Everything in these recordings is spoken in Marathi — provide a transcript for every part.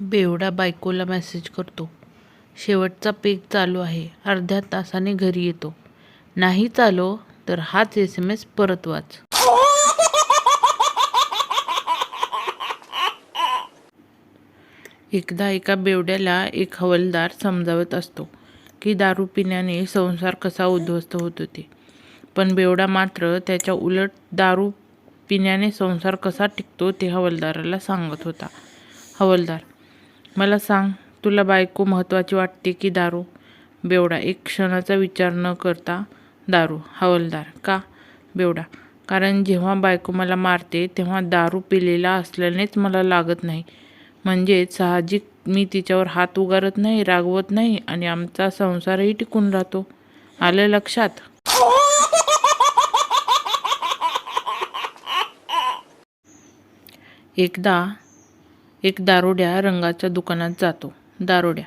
बेवडा बायकोला मेसेज करतो. शेवटचा पेक चालू आहे. अर्ध्या तासाने घरी येतो. नाही चालो तर हाच एस एम एस परत वाच. एकदा एका बेवड्याला एक हवालदार समजावत असतो की दारू पिण्याने संसार कसा उद्ध्वस्त होत होते. पण बेवडा मात्र त्याच्या उलट दारू पिण्याने संसार कसा टिकतो ते हवालदाराला सांगत होता. हवालदार मला सांग तुला बायको महत्त्वाची वाटते की दारू? बेवडा एक क्षणाचा विचार न करता दारू हवलदार. का? बेवडा. कारण जेव्हा बायको मला मारते तेव्हा दारू पिलेला असल्यानेच मला लागत नाही. म्हणजेच साहजिक मी तिच्यावर हात उगारत नाही रागवत नाही आणि आमचा संसारही टिकून राहतो. आलं लक्षात? एकदा एक दारोड्या रंगाच्या दुकानात जातो. दारोड्या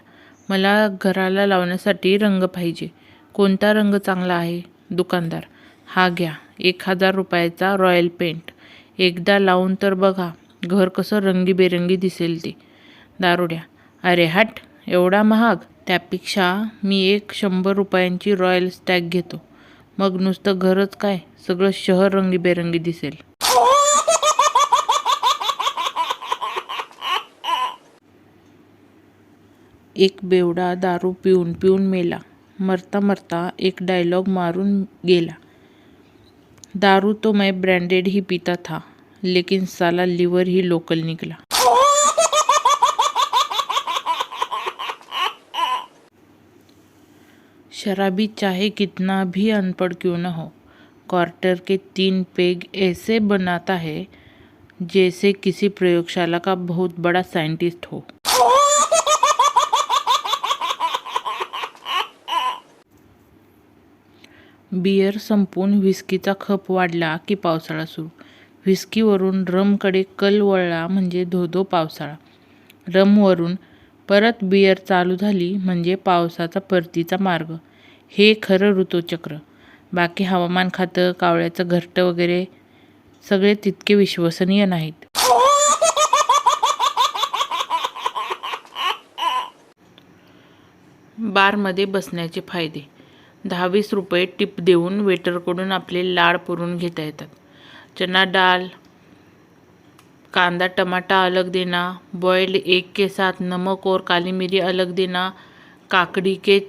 मला घराला लावण्यासाठी रंग पाहिजे. कोणता रंग चांगला आहे? दुकानदार हा घ्या. एक हजार रुपयाचा रॉयल पेंट. एकदा लावून तर बघा घर कसं रंगीबेरंगी दिसेल ते. दारोड्या अरे हट एवढा महाग? त्यापेक्षा मी एक शंभर रुपयांची रॉयल स्टॅग घेतो. मग नुसतं घरच काय? सगळं शहर रंगीबेरंगी दिसेल. एक बेवडा दारू पिऊन पिऊन मेला. मरता मरता एक डायलॉग मारून गेला. दारू तो मैं ब्रांडेड ही पीता था, लेकिन साला लिवर ही लोकल निकला. शराबी चाहे कितना भी अनपढ़ क्यों न हो क्वार्टर के तीन पेग ऐसे बनाता है जैसे किसी प्रयोगशाला का बहुत बड़ा साइंटिस्ट हो। बियर संपून व्हिस्कीचा खप वाढला की पावसाळा सुरू. व्हिस्कीवरून रमकडे कल वळला म्हणजे धोधो पावसाळा. रमवरून परत बियर चालू झाली म्हणजे पावसाचा परतीचा मार्ग. हे खरं ऋतुचक्र. बाकी हवामान खातं कावळ्याचं घरटं वगैरे सगळे तितके विश्वसनीय नाहीत. बारमध्ये बसण्याचे फायदे. दहा वीस रुपये टिप देऊन वेटरकडून आपले लाड पुरून घेता येतात. चना डाल कांदा टमाटा अलग देना बॉइल्ड एग के साथ नमक और काली मिरी अलग देना काकड़ी के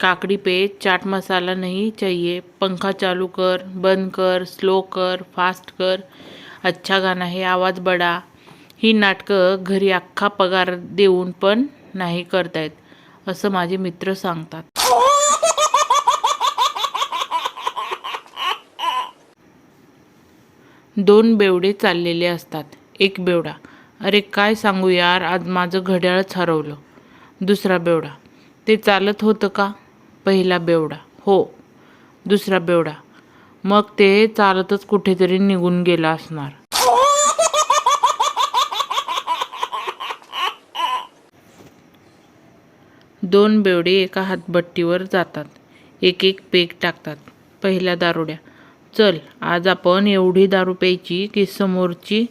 काकड़ी पे चाट मसाला नहीं चाहिए पंखा चालू कर बंद कर स्लो कर फास्ट कर अच्छा गाणं हे आवाज बडा ही नाटकं घरी अख्खा पगार देऊन पण नाही करतायत असं माझे मित्र सांगतात. दोन बेवडे चाललेले असतात. एक बेवडा. अरे काय सांगू यार आज माझं घड्याळच हरवलं. दुसरा बेवडा. ते चालत होतं का? पहिला बेवडा. हो. दुसरा बेवडा. मग ते चालतच कुठेतरी निघून गेला असणार. दोन बेवडे एका हातभट्टीवर जातात. एक एक पेग टाकतात. पहिल्या दारोड्या. चल आज आपण एवढी दारू प्यायची की समोरची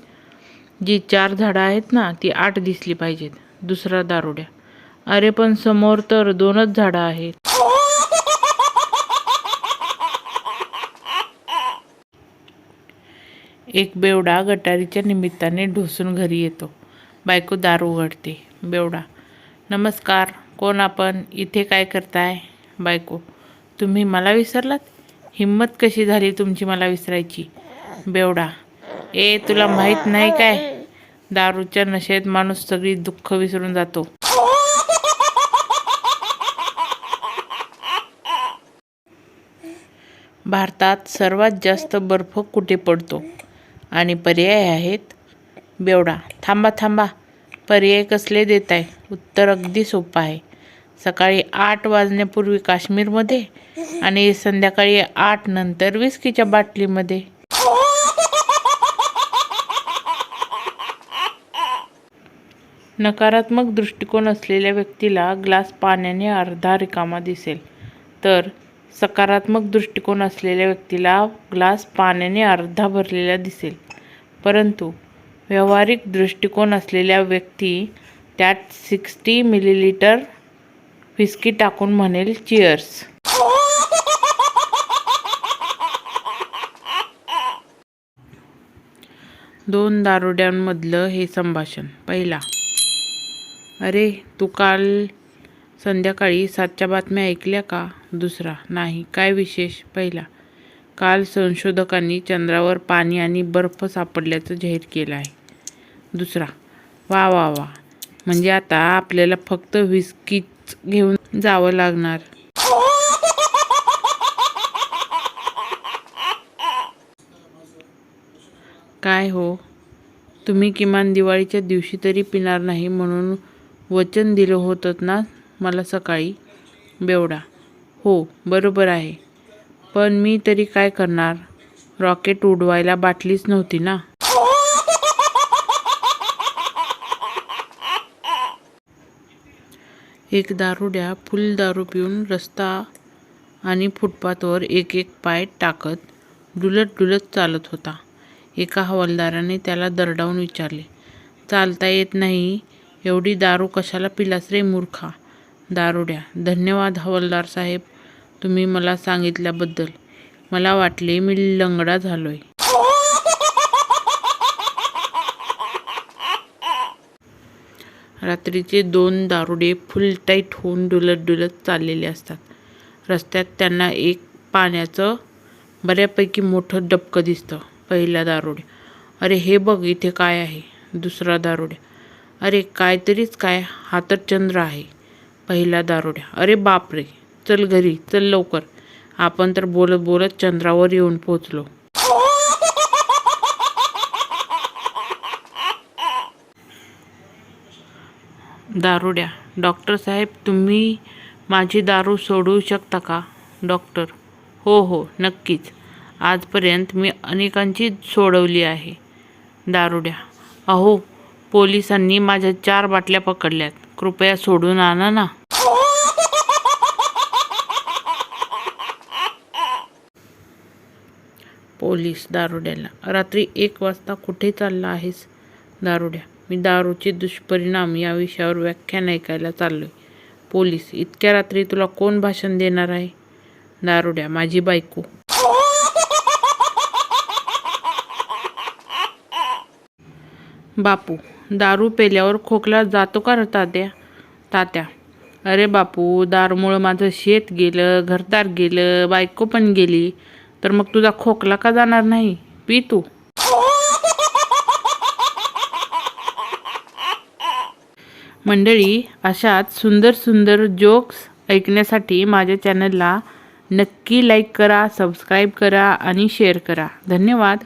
जी चार झाडं आहेत ना ती आठ दिसली पाहिजेत. दुसरा दारुड्या अरे पण समोर तर दोनच झाडं आहेत. एक बेवडा गटारीच्या निमित्ताने ढोसून घरी येतो. बायको दारू उघडते बेवडा नमस्कार कोण आपण? इथे काय करताय? बायको तुम्ही मला विसरलात? हिंमत कशी झाली तुमची मला विसरायची? बेवडा. ए तुला माहीत नाही काय? दारूच्या नशेत माणूस सगळी दुःख विसरून जातो. भारतात सर्वात जास्त बर्फ कुठे पडतो? आणि पर्याय आहेत? बेवडा. थांबा थांबा. पर्याय कसले देत आहे उत्तर अगदी सोपं आहे. सकाळी आठ वाजण्यापूर्वी काश्मीरमध्ये आणि संध्याकाळी आठ नंतर विस्कीच्या बाटलीमध्ये. नकारात्मक दृष्टिकोन असलेल्या व्यक्तीला ग्लास पाण्याने अर्धा रिकामा दिसेल. तर सकारात्मक दृष्टिकोन असलेल्या व्यक्तीला ग्लास पाण्याने अर्धा भरलेला दिसेल. परंतु व्यावहारिक दृष्टिकोन असलेल्या व्यक्ती त्यात सिक्स्टी मिलीलिटर व्हिस्की टाकून म्हणेल चिअर्स दोन दारुड्यांमधलं हे संभाषण. पहिला अरे तू काल संध्याकाळी सातच्या बातम्या ऐकल्या का? दुसरा नाही काय विशेष? पहिला काल संशोधकांनी चंद्रावर पाणी आणि बर्फ सापडल्याचं जाहीर केलं आहे. दुसरा वा वा वा म्हणजे आता आपल्याला फक्त घेऊन जावं लागणार. काय हो? तुम्ही किमान दिवाळीच्या दिवशी तरी पिणार नाही म्हणून वचन दिलं होतं ना मला सकाळी? बेवडा. हो बरोबर आहे. पण मी तरी काय करणार? रॉकेट उडवायला बाटलीच नव्हती ना? एक दारुड्या फुल दारू पिऊन रस्ता आणि फुटपाथवर एक एक पाय टाकत डुलत डुलत चालत होता. एका हवालदाराने त्याला दरडावून विचारले चालता येत नाही एवढी दारू कशाला पिलास रे मूर्खा? दारुड्या धन्यवाद हवालदार साहेब तुम्ही मला सांगितल्याबद्दल. मला वाटले मी लंगडा झालोय. रात्रीचे दोन दारुडे फुल टाईट होऊन डुलत डुलत चाललेले असतात. रस्त्यात त्यांना एक पाण्याचं बऱ्यापैकी मोठं डबकं दिसतं. पहिला दारुड्या अरे हे बघ इथे काय आहे? दुसरा दारुड्या अरे काहीतरीच काय हा तर चंद्र आहे. पहिला दारुड्या अरे बाप रे चल घरी चल लवकर आपण तर बोलत बोलत चंद्रावर येऊन पोचलो दारुड्या. डॉक्टर साहेब तुम्ही माझी दारू सोडवू शकता का? डॉक्टर. हो हो नक्कीच. आजपर्यंत मी अनेकांची सोडवली आहे. दारुड्या. अहो पोलिसांनी माझ्या चार बाटल्या पकडल्यात. कृपया सोडून आणा ना. पोलीस दारुड्याला. रात्री एक वाजता कुठे चालला आहेस? दारुड्या. मी दारूचे दुष्परिणाम या विषयावर व्याख्यान ऐकायला चाललो आहे पोलीस इतक्या रात्री तुला कोण भाषण देणार आहे? दारुड्या माझी बायको. बापू दारू पेल्यावर खोकला जातो का र तात्या? तात्या अरे बापू दारूमुळं माझं शेत गेलं घरदार गेलं बायको पण गेली तर मग तुझा खोकला का जाणार नाही? पी तू. मंडळी अशाच सुंदर सुंदर जोक्स ऐकण्यासाठी माझ्या चॅनलला नक्की लाईक करा सबस्क्राईब करा आणि शेअर करा. धन्यवाद.